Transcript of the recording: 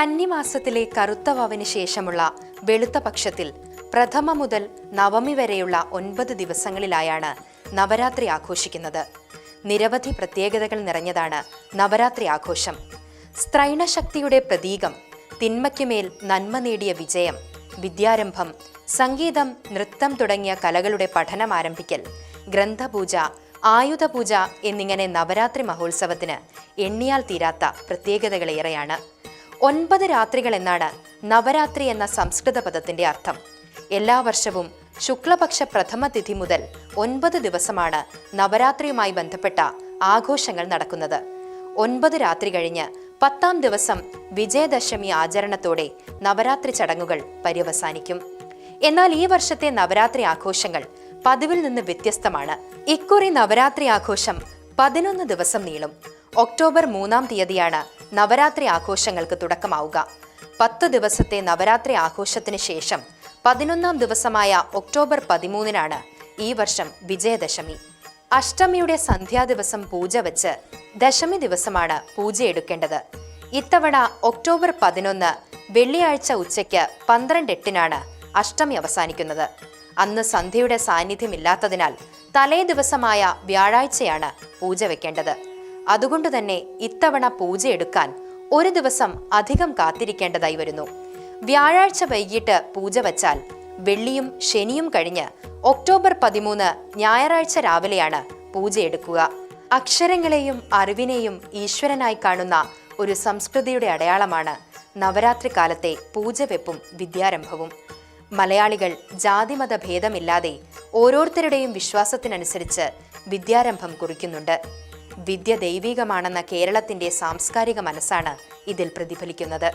കന്നിമാസത്തിലെ കറുത്ത വാവിന് ശേഷമുള്ള വെളുത്ത പക്ഷത്തിൽ പ്രഥമ മുതൽ നവമി വരെയുള്ള ഒൻപത് ദിവസങ്ങളിലായാണ് നവരാത്രി ആഘോഷിക്കുന്നത്. നിരവധി പ്രത്യേകതകൾ നിറഞ്ഞതാണ് നവരാത്രി ആഘോഷം. സ്ത്രൈണശക്തിയുടെ പ്രതീകം തിന്മയ്ക്കുമേൽ നന്മ നേടിയ വിജയം വിദ്യാരംഭം സംഗീതം നൃത്തം തുടങ്ങിയ കലകളുടെ പഠനം ആരംഭിക്കൽ ഗ്രന്ഥപൂജ ആയുധപൂജ എന്നിങ്ങനെ നവരാത്രി മഹോത്സവത്തിന് എണ്ണിയാൽ തീരാത്ത പ്രത്യേകതകളേറെയാണ്. ഒൻപത് രാത്രികൾ എന്നാണ് നവരാത്രി എന്ന സംസ്കൃത പദത്തിന്റെ അർത്ഥം. എല്ലാ വർഷവും ശുക്ലപക്ഷ പ്രഥമ തിഥി മുതൽ ഒൻപത് ദിവസമാണ് നവരാത്രിയുമായി ബന്ധപ്പെട്ട ആഘോഷങ്ങൾ നടക്കുന്നത്. ഒൻപത് രാത്രി കഴിഞ്ഞ് പത്താം ദിവസം വിജയദശമി ആചരണത്തോടെ നവരാത്രി ചടങ്ങുകൾ പര്യവസാനിക്കും. എന്നാൽ ഈ വർഷത്തെ നവരാത്രി ആഘോഷങ്ങൾ പതിവിൽ നിന്ന് വ്യത്യസ്തമാണ്. ഇക്കുറി നവരാത്രി ആഘോഷം പതിനൊന്ന് ദിവസം നീളും. ഒക്ടോബർ മൂന്നാം തീയതിയാണ് നവരാത്രി ആഘോഷങ്ങൾക്ക് തുടക്കമാവുക. പത്ത് ദിവസത്തെ നവരാത്രി ആഘോഷത്തിന് ശേഷം പതിനൊന്നാം ദിവസമായ ഒക്ടോബർ പതിമൂന്നിനാണ് ഈ വർഷം വിജയദശമി. അഷ്ടമിയുടെ സന്ധ്യാദിവസം പൂജ വച്ച് ദശമി ദിവസമാണ് പൂജയെടുക്കേണ്ടത് ഇത്തവണ ഒക്ടോബർ പതിനൊന്ന് വെള്ളിയാഴ്ച ഉച്ചയ്ക്ക് പന്ത്രണ്ട് എട്ടിനാണ് അഷ്ടമി അവസാനിക്കുന്നത്. അന്ന് സന്ധ്യയുടെ സാന്നിധ്യമില്ലാത്തതിനാൽ തലേ ദിവസമായ വ്യാഴാഴ്ചയാണ് പൂജ വെക്കേണ്ടത്. അതുകൊണ്ട് തന്നെ ഇത്തവണ പൂജയെടുക്കാൻ ഒരു ദിവസം അധികം കാത്തിരിക്കേണ്ടതായി വരുന്നു. വ്യാഴാഴ്ച വൈകിട്ട് പൂജ വച്ചാൽ വെള്ളിയും ശനിയും കഴിഞ്ഞ് ഒക്ടോബർ പതിമൂന്ന് ഞായറാഴ്ച രാവിലെയാണ് പൂജയെടുക്കുക. അക്ഷരങ്ങളെയും അറിവിനെയും ഈശ്വരനായി കാണുന്ന ഒരു സംസ്കൃതിയുടെ അടയാളമാണ് നവരാത്രി കാലത്തെ പൂജവെപ്പും വിദ്യാരംഭവും. മലയാളികൾ ജാതിമത ഭേദമില്ലാതെ ഓരോരുത്തരുടെയും വിശ്വാസത്തിനനുസരിച്ച് വിദ്യാരംഭം കുറിക്കുന്നുണ്ട്. വിദ്യ ദൈവികമാണെന്ന കേരളത്തിന്റെ സാംസ്കാരിക മനസ്സാണ് ഇതിൽ പ്രതിഫലിക്കുന്നത്.